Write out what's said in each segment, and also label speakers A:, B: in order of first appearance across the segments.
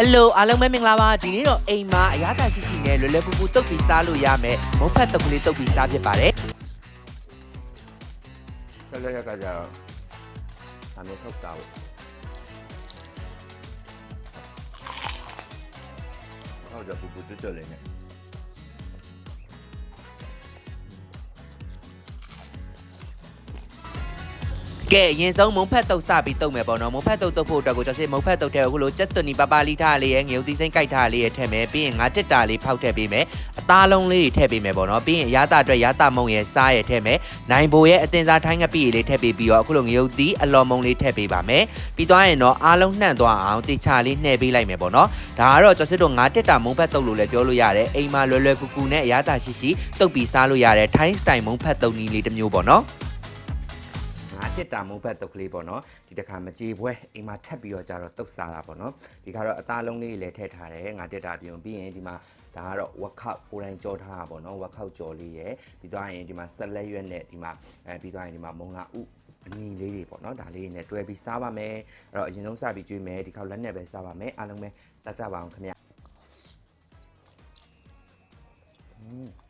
A: ဟယ်လိုအားလုံးပဲမင်္ဂလာပါဒီနေ့တော့အိမ်မှာအရသာရှိရှိနဲ့လွယ်လွယ်ကူကူတုတ်ပြီးစားလို့ရမယ်မုံဖက်တုတ်ကလေးတုတ်ပြီးစားဖြစ်ပါတယ်
B: ဆက်လက်ရကကြတော့ဒါမျိုးထုတ်တာပေါ့ဟုတ်ကြပူပူကျွတ်ကျွတ်လေးနဲ့
A: ကဲအရင်ဆုံးမုံဖက်တုတ်စပြီးတုတ်မယ်ပေါ့နော်မုံဖက်တုတ်တုတ်ဖို့အတွက်ကိုကျွန်တော်စီမုံဖက်တုတ်တဲ့အခုလိုကြက်သွန်နီပပလီထားလေးရဲ့ငရုတ်သီးစိမ့်ကြိုက်ထားလေးရဲ့ထည့်မယ်ပြီးရင်ငါတစ်တာလေးဖောက်ထည့်ပေးမယ်အသားလုံးလေးတွေထည့်ပေးမယ်ပေါ့နော်ပြီးရင်ရတာအတွက်ရတာမုံရဲ့စားရဲ့ထည့်မယ်နိုင်ဘိုရဲ့အတင်စားထိုင်းငပိလေးထည့်ပေးပြီးတော့အခုလိုငရုတ်သီးအလော်မုံလေးထည့်ပေးပါမယ်ပြီးသွားရင်တော့အားလုံးနှံ့သွားအောင်တေချာလေးနှဲပေးလိုက်မယ်ပေါ့နော်ဒါကတော့ကျွန်တော်စစ်တို့ငါတစ်တာမုံဖက်တုတ်လို့လည်းပြောလို့ရတယ်အိမ်မှာလွယ်လွယ်ကူကူနဲ့အရသာရှိရှိတုတ်ပြီးစားလို့ရတယ်ထိုင်းစတိုင်မုံဖက်တုတ်နည်းလေးတစ်မျိုးပေါ့နော်
B: ငါ တစ်တာမုံဘတ်တုတ်ကလေးပေါ့နော်ဒီတစ်ခါမကြေပွဲအိမ်မှာထပ်ပြီးတော့ကြတော့တုတ်စားတာပေါ့နော်ဒီခါတော့အသားလုံးလေးလည်းထည့်ထားတယ်ငါတစ်တာပြုံပြီးရင်ဒီမှာဒါကတော့ဝက်ခောက်ကိုယ်တိုင်ကြောထားတာပေါ့နော်ဝက်ခောက်ကြော်လေးရယ်ပြီးသွားရင်ဒီမှာဆက်လက်ရွက်နဲ့ဒီမှာအဲပြီးသွားရင်ဒီမှာမုံလာဥအနီလေးတွေပေါ့နော်ဒါလေးတွေနဲ့တွဲပြီးစားပါမယ်အဲ့တော့အရင်ဆုံးစပြီးကျွေးမယ်ဒီခေါက်လက်နဲ့ပဲစားပါမယ်အားလုံးပဲစားကြပါအောင်ခင်ဗျอื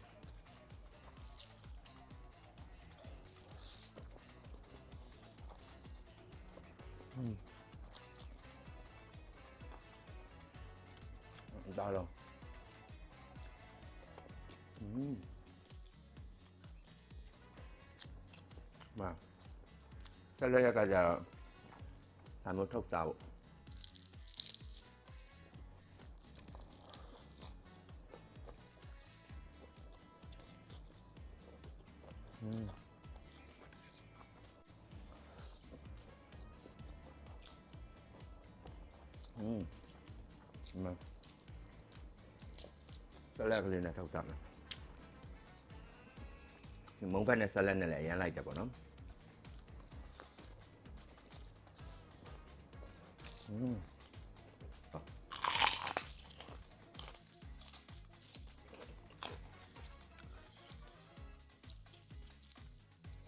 B: ừ. to luôn ừ. mà 살려야까지 잘못 쳤다고 음 อืมอืมมา ဆက်လက်ကလေးနဲ့ထုတ်တာမယ်ဒီမုံဘက်နဲ့ဆက်လက်နဲ့လည်းအရန်လိုက်တယ်ပေါ့နော်อืม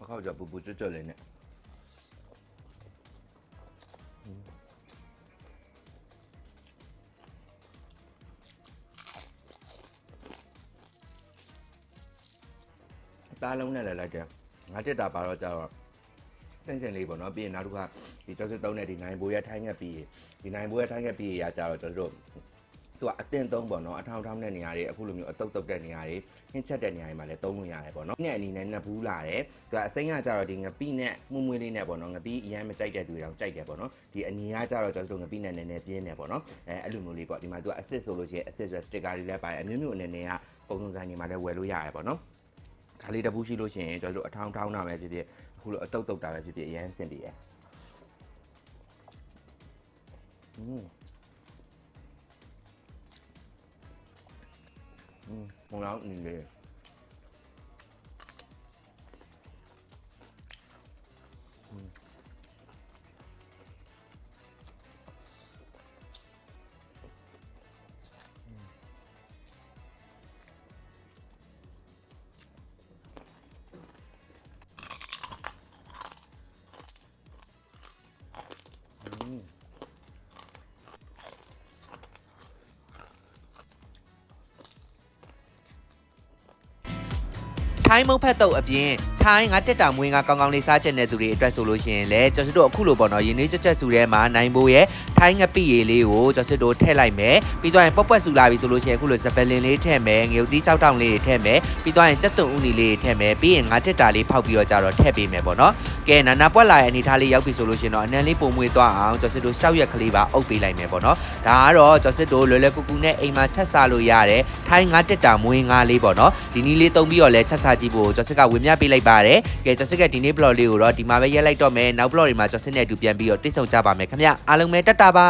B: အခောက်ကြပူပူကျွတ်ကျွတ်လေးနဲ့ သားလုံးနဲ့လည်းလိုက်တယ်ငါတက်တာပါတော့ကြတော့စင်စင်လေးပေါ့နော်ပြီးရင်နောက်တစ်ခါဒီကျောက်စစ်သုံးတဲ့ဒီနိုင်ဘိုးရဲ့ထိုင်းငက်ပြီးဒီနိုင်ဘိုးရဲ့ထိုင်းငက်ပြီးရကြတော့ကျွန်တော်တို့သူကအတင်းသုံးပေါ့နော်အထောင်ထောင်းတဲ့နေရာတွေအခုလိုမျိုးအတုပ်တုပ်တဲ့နေရာတွေဟင်းချက်တဲ့နေရာတွေမှာလည်းသုံးလို့ရတယ်ပေါ့နော်။ညအနေနဲ့နှစ်ဘူးလာတယ်။သူကအစိမ်းကကြတော့ဒီငပိနဲ့မှုမွေးလေးနဲ့ပေါ့နော်ငပိအရန်မကြိုက်တဲ့သူတွေတောင်ကြိုက်တယ်ပေါ့နော်။ဒီအနီကကြတော့ကျွန်တော်တို့ငပိနဲ့နည်းနည်းပြင်းတယ်ပေါ့နော်။အဲအဲ့လိုမျိုးလေးပေါ့ဒီမှာသူကအစစ်ဆိုလို့ရှိရင်အစစ်ဆိုစတစ်ကာလေးလည်းပါတယ်အမျိုးမျိုးအနေနဲ့ကပုံစံဆိုင်တွေမှာလည်းဝယ်လို့ရတယ်ပေါ့နော်။ ဒါလေးတစ်ဘူးရှိလို့ရှိရင်ကျွန်တော်တို့အထောင်ထောင်းတာပဲဖြစ်ဖြစ်အခုလိုအတုပ်တုပ်တာပဲဖြစ်ဖြစ်အရန်စင်တည်ရယ်။อืมอืมဟိုတော့အင်းလေး
A: ထိုင်းမုတ်ဖက်တုတ်အပြင်ထိုင်းငါတက်တာမွေးငါကောင်းကောင်းလေးစားချက်တဲ့သူတွေအတွက်ဆိုလို့ရှိရင်လည်းကျွန်တော်တို့အခုလိုပေါ့နော်ရင်းနှီးချက်ချက်စုထဲမှာနိုင်ဖို့ရဲ့ ထိုင်းငပိရည်လေးကိုကျွန်တော်တို့ထည့်လိုက်မယ်ပြီးတော့ရင်ပော့ပွက်စုလာပြီဆိုလို့ရှိရင်အခုလိုစပယ်လင်လေးထည့်မယ်ငရုတ်သီးကြောက်တောင်လေးတွေထည့်မယ်ပြီးတော့ရင်ကြက်သွန်ဥနီလေးတွေထည့်မယ်ပြီးရင်ငါတက်တာလေးဖောက်ပြီးတော့ကြတော့ထည့်ပေးမယ်ပေါ့နော်ကဲနာနာပွက်လာရဲ့အနေထားလေးရောက်ပြီဆိုလို့ရှိရင်တော့အနံလေးပုံမွေးသွားအောင်ကျွန်တော်တို့ရှောက်ရက်ကလေးပါအုပ်ပေးလိုက်မယ်ပေါ့နော်ဒါကတော့ကျွန်တော်တို့လွယ်လွယ်ကူကူနဲ့အိမ်မှာချက်စားလို့ရတယ်ထိုင်းငါတက်တာမွေးငါလေးပေါ့နော်ဒီနည်းလေးသုံးပြီးတော့လဲချက်စားကြည့်ဖို့ကျွန်တော်ကဝင်မြပေးလိုက်ပါတယ်ကဲကျွန်တော်ကဒီနေ့ blog လေးကိုတော့ဒီမှာပဲရက်လိုက်တော့မယ်နောက် blog တွေမှာကျွန်တော်နဲ့အတူပြန်ပြီးတော့တိတ်ဆုံကြပါမယ်ခင်ဗျအားလုံးပဲတက်တာပါ